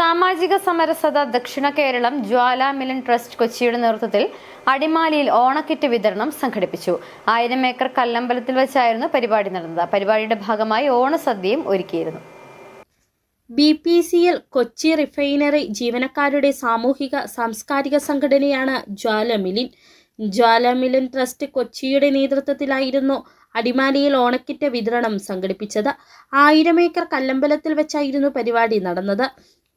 സാമാജിക സമരസത ദക്ഷിണ കേരളം ജ്വാല മിലൻ ട്രസ്റ്റ് കൊച്ചിയുടെ നേതൃത്വത്തിൽ അടിമാലിയിൽ ഓണക്കിറ്റ് വിതരണം സംഘടിപ്പിച്ചു. ആയിരം ഏക്കർ കല്ലമ്പലത്തിൽ വെച്ചായിരുന്നു പരിപാടി നടന്നത്. പരിപാടിയുടെ ഭാഗമായി ഓണസദ്യയും ഒരുക്കിയിരുന്നു. B P C L Kochi refinery ജീവനക്കാരുടെ സാമൂഹിക സാംസ്കാരിക സംഘടനയാണ് ജ്വാലമിലിൻ. ജ്വാലമിലിൻ ട്രസ്റ്റ് കൊച്ചിയുടെ നേതൃത്വത്തിലായിരുന്നു അടിമാലിയിൽ ഓണക്കിറ്റ് വിതരണം സംഘടിപ്പിച്ചത്. ആയിരം ഏക്കർ കല്ലമ്പലത്തിൽ വെച്ചായിരുന്നു പരിപാടി നടന്നത്.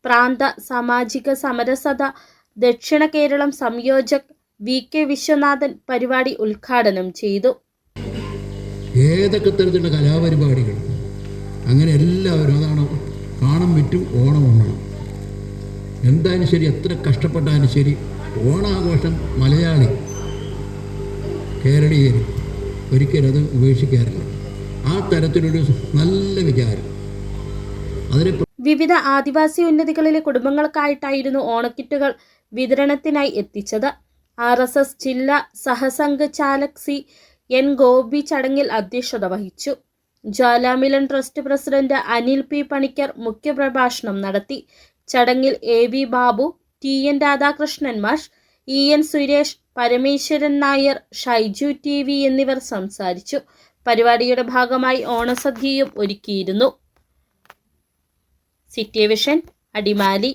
പ്രാന്ത സാമാജിക സമരസത ദക്ഷിണ കേരളം സംയോജക് വി കെ വിശ്വനാഥൻ പരിപാടി ഉദ്ഘാടനം ചെയ്തു. ഏതൊക്കെ തരത്തിലുള്ള കലാപരിപാടികൾ അങ്ങനെ എല്ലാവരും അതാണ് കാണാൻ പറ്റും ഓണം ഉണ്ണണം. എന്തായാലും ശരി എത്ര കഷ്ടപ്പെട്ടാലും ശരി ഓണാഘോഷം മലയാളി കേരളീയർ ഒരിക്കലും അത് ഉപേക്ഷിക്കാറില്ല. ആ തരത്തിലൊരു നല്ല വിചാരം. അതിനെ വിവിധ ആദിവാസി ഉന്നതികളിലെ കുടുംബങ്ങൾക്കായിട്ടായിരുന്നു ഓണക്കിറ്റുകൾ വിതരണത്തിനായി എത്തിച്ചത്. ആർ എസ് എസ് ജില്ലാ സഹസംഘ ചാലക് സി എൻ ഗോപി ചടങ്ങിൽ അധ്യക്ഷത വഹിച്ചു. Jwalamilan trust president Anil P Panicker മുഖ്യപ്രഭാഷണം നടത്തി. ചടങ്ങിൽ A V Babu T N Radhakrishnan മാഷ് E N Suresh Parameswaran Nair Shaiju T V എന്നിവർ സംസാരിച്ചു. പരിപാടിയുടെ ഭാഗമായി ഓണസദ്യയും ഒരുക്കിയിരുന്നു. City vision Adimali